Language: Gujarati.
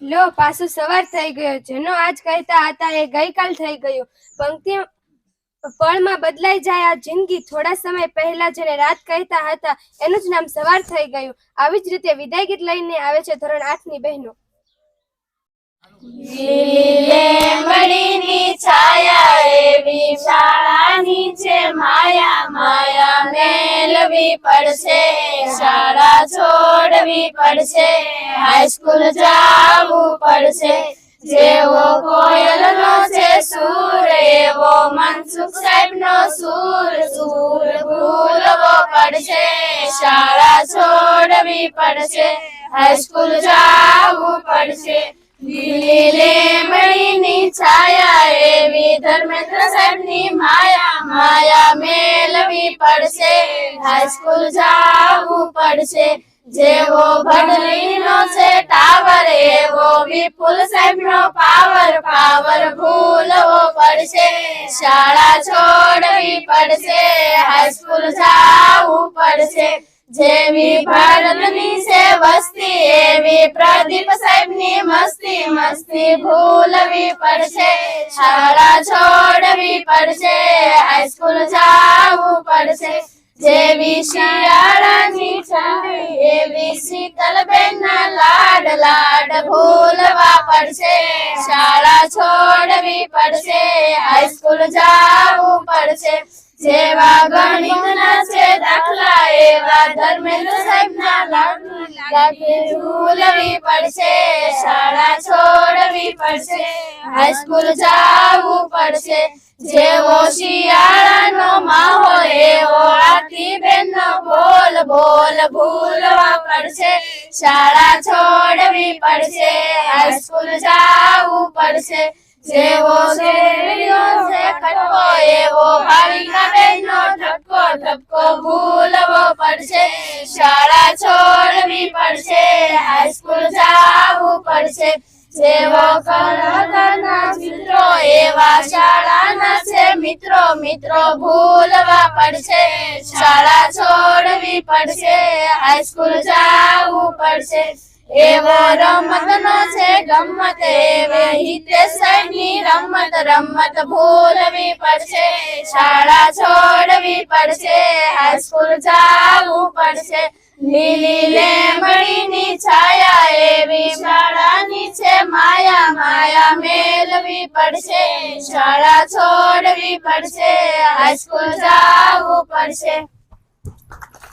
લો, પાછું સવાર થઈ ગયો જેનો આજ કહેતા હતા, એ ગઈકાલ થઈ ગયો. પંક્તિ પળમાં બદલાઈ જાય આ જિંદગી. થોડા સમય પહેલા જેને રાત કહેતા હતા, એનું જ નામ સવાર થઈ ગયું. આવી જ રીતે વિદાય ગીત લઈને આવે છે ધોરણ આઠની બહેનો લીલેમણીની છાયા એવી શાળાની છે માયા. માયા મેલવી પડશે શાળા છોડવી પડશે હાઈસ્કૂલ જાવું પડશે. જેવો કોયલનો છે સૂર, એવો મનસુખ સાહેબનો સૂર. સૂર ભૂલવો પડશે, શાળા છોડવી પડશે હાઈસ્કૂલ જાવું પડશે. લીલેમણીની છાયા, એવી ધર્મેન્દ્ર સાહેબની માયા. માયા મેલવી પડશે હાઈસ્કૂલ જાવું પડશે. જેવો ભડલીનો છે ટાવર, એવો વિપુલ સાહેબનો પાવર પાવર ભૂલવો પડશે. શાળા છોડવી પડશે હાઈસ્કૂલ જાવું પડશે. જેવી ભારતની છે વસ્તી, એવી પ્રદીપ સાહેબની મસ્તી મસ્તી ભૂલવી પડશે. શાળા છોડવી પડશે હાઈસ્કૂલ જાવું પડશે. જેવી શિયાળાની ઠંડી, એવી શીતલબેનના લાડ લાડ ભૂલવા પડશે. શાળા છોડવી પડશે, હાઈસ્કૂલ જાવું પડશે. જેવા દાખલા એવા ધર્મેન્દ્ર સાહેબના લાગે ઝૂલવી પડશે, શાળા છોડવી પડશે હાઈસ્કૂલ જાવું પડશે. જેવો શિયાળાનો માહોલ, એવો આરતી બેન બોલ બોલ ભૂલવા પડશે. શાળા છોડવી પડશે હાઈસ્કૂલ જવું પડશે. જેવો શેરીઓ છે, કટકો, એવો પડશે હાઈસ્કૂલ જાવું પડશે. જેવો કલાકારના મિત્રો, એવા શાળાના છે મિત્રો. મિત્રો ભૂલવા પડશે, શાળા છોડવી પડશે હાઈસ્કૂલ જાવું પડશે. એવો રમતનો છે ગમત, એવે હિતેશની રમત રમત ભૂલવી પડશે, શાળા છોડવી પડશે હાઈસ્કૂલ જાવું પડશે. લીલી લેમડીની છાયા એવી શાળાની છે, માયા માયા મેળવી પડશે, શાળા છોડવી પડશે હાઈસ્કૂલ જાવું પડશે.